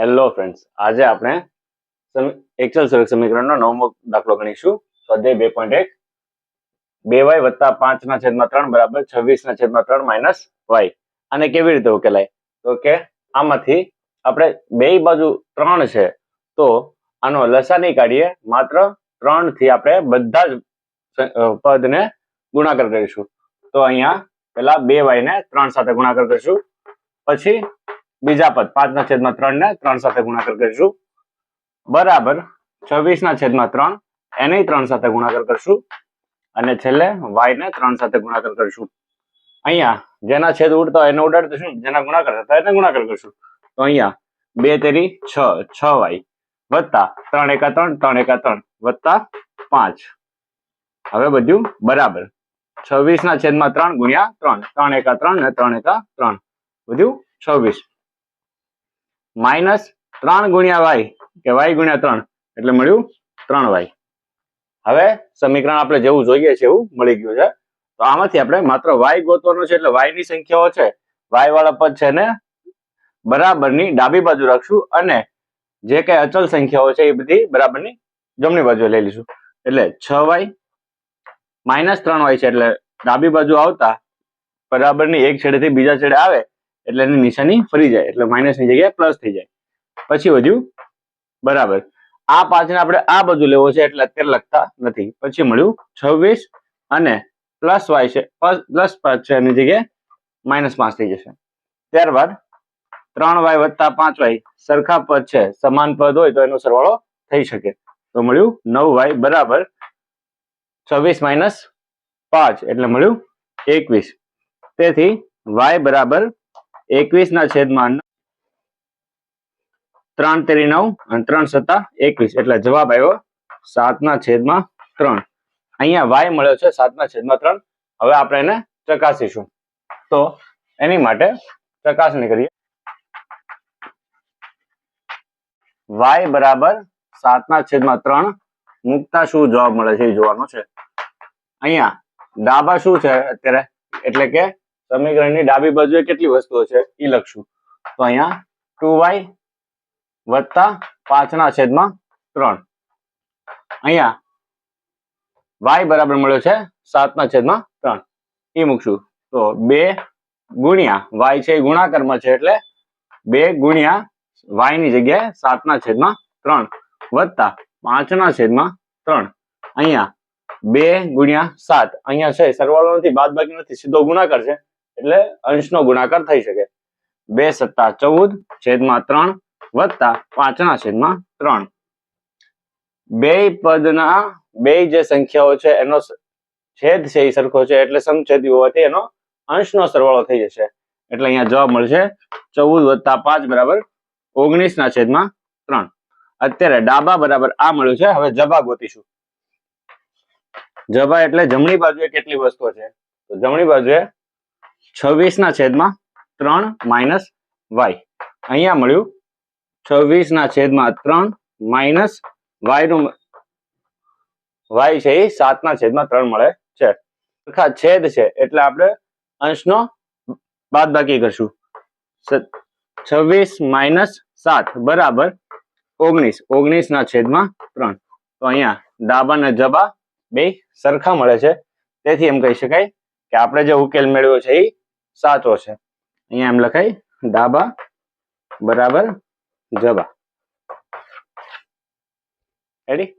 Hello friends આજે આપણે Excel સુરક્ષ સમીકરણનો નવમો દાખલો ગણીશું. સ્વાધ્યાય બે પોઈન્ટ એક. બે વાય વત્તા પાંચ ના છેદમાં ત્રણ બરાબર છવ્વીસ ના છેદમાં ત્રણ માઇનસ વાય. અને કેવી રીતે ઉકેલાય? તો કે આમાંથી આપણે બે બાજુ ત્રણ છે, તો આનો લસા નહીં કાઢીએ, માત્ર ત્રણથી આપણે બધા જ પદને ગુણાકાર કરીશું. તો અહીંયા પેલા બે વાય ને ત્રણ સાથે ગુણાકાર કરીશું. પછી બીજા પદ પાંચ ના છેદમાં ત્રણ ને ત્રણ સાથે ગુણાકાર કરીશું. બરાબર છવ્વીસ ના છેદમાં ત્રણ એને ત્રણ સાથે ગુણાકાર કરશું. અને છેલ્લે વાય ને ત્રણ સાથે ગુણાકાર કરીશું. અહીંયા જેના છેદ ઉડતા એને ઉડાડશું, જેના ગુણાકાર થતા એને ગુણાકાર કરશું. તો અહીંયા બે તેરી છ છ વાય વત્તા ત્રણ એકા ત્રણ ત્રણ એકા ત્રણ વત્તા પાંચ. હવે બધું બરાબર. છવ્વીસ ના છેદમાં ત્રણ ગુણ્યા ત્રણ ત્રણ એકા ત્રણ ને ત્રણ એકા ત્રણ. બધું છવ્વીસ. માઇનસ ત્રણ ગુણ્યા વાય, કે વાય ગુણ્યા ત્રણ, એટલે મળ્યું ત્રણ વાય. હવે સમીકરણ આપણે જેવું જોઈએ છે એવું મળી ગયું છે. તો આમાંથી આપણે માત્ર વાય ગોતવાનો છે એટલે વાયની સંખ્યાઓ છે. વાય વાળા પદ છે ને બરાબરની ડાબી બાજુ રાખશું અને જે કઈ અચલ સંખ્યાઓ છે એ બધી બરાબરની જમણી બાજુ લઈ લઈશું. એટલે છ વાય માઇનસ ત્રણ વાય છે એટલે ડાબી બાજુ આવતા બરાબરની એક છેડેથી બીજા છેડે આવે એટલે એની નિશાની ફરી જાય, એટલે માઇનસની જગ્યાએ પ્લસ થઈ જાય. પછી વધ્યું, બરાબર. આ પાંચને આપણે આ બાજુ લેવો છે એટલે અત્યારે લખતા નથી. પછી મળ્યું છવ્વીસ અને પ્લસ વાય છે પ્લસ પાંચ છે એની જગ્યાએ માઇનસ પાંચ થઈ જશે. ત્યારબાદ ત્રણ વાય વત્તા પાંચ વાય સરખા પદ છે, સમાન પદ હોય તો એનો સરવાળો થઈ શકે. તો મળ્યું નવ વાય બરાબર. છવ્વીસ માઇનસ પાંચ, એટલે મળ્યું એકવીસ. તેથી વાય બરાબર એકવીસ ના છેદમાં ત્રણ તેરી નવ અને ત્રણ સત્તા એકવીસ. એટલે જવાબ આવ્યો સાત ના છેદમાં ત્રણ. અહીંયા વાય મળ્યો છે સાત ના છેદમાં ત્રણ. હવે આપણે એને ચકાસીશું. તો એની માટે ચકાસણી કરીએ. વાય બરાબર સાત ના છેદમાં ત્રણ. મૂકતા શું જવાબ મળે છે એ જોવાનું છે. અહીંયા ડાબા શું છે અત્યારે? એટલે કે સમીકરણની ડાબી બાજુએ કેટલી વસ્તુઓ છે? એ લખશું. તો અહીંયા ટુ વાય વત્તા પાંચના છેદમાં ત્રણ. અહીંયા વાય બરાબર મળ્યો છે સાતના છેદમાં ત્રણ. એ મૂકશું. તો બે ગુણ્યા વાય છે એ ગુણાકારમાં છે એટલે બે ગુણ્યા વાયની જગ્યાએ સાતના છેદમાં ત્રણ વત્તા પાંચના છેદમાં ત્રણ. અહીંયા બે ગુણ્યા સાત. અહીંયા છે સરવાળો નથી બાદ બાકી નથી, સીધો ગુણાકાર છે. એટલે અંશનો ગુણાકાર થઈ શકે. બે સત્તા ચૌદ છેદમાં ત્રણ વત્તા પાંચના છેદમાં ત્રણ. બે પદના બે જે સંખ્યાઓ છે એનો છેદ છે એ સરખો છે એટલે સમછેદી હોવાથી એનો અંશનો સરવાળો થઈ જશે. એટલે અહીંયા જવાબ મળશે ચૌદ વત્તા પાંચ બરાબર ઓગણીસ ના છેદમાં ત્રણ. અત્યારે ડાબા બરાબર આ મળ્યું છે, હવે જબા ગોતીશું. જબા એટલે જમણી બાજુએ કેટલી વસ્તુઓ છે? તો જમણી બાજુએ છવ્વીસ ના છેદમાં ત્રણ માઇનસ વાય. અહીંયા મળ્યું છવ્વીસ ના છેદમાં ત્રણ માઇનસ વાયનું વાય છે એ સાત ના છેદમાં ત્રણ મળે છે. સરખા છેદ છે એટલે આપણે અંશનો બાદ બાકી કરશું છવ્વીસ માઇનસ સાત બરાબર ઓગણીસ. ઓગણીસ ના છેદમાં ત્રણ. તો અહીંયા ડાબા ને જબા બે સરખા મળે છે. તેથી એમ કહી શકાય કે આપણે જે ઉકેલ મેળવ્યો છે એ સાચો છે. અહીંયા એમ લખાય ડાબા બરાબર જબા. રેડી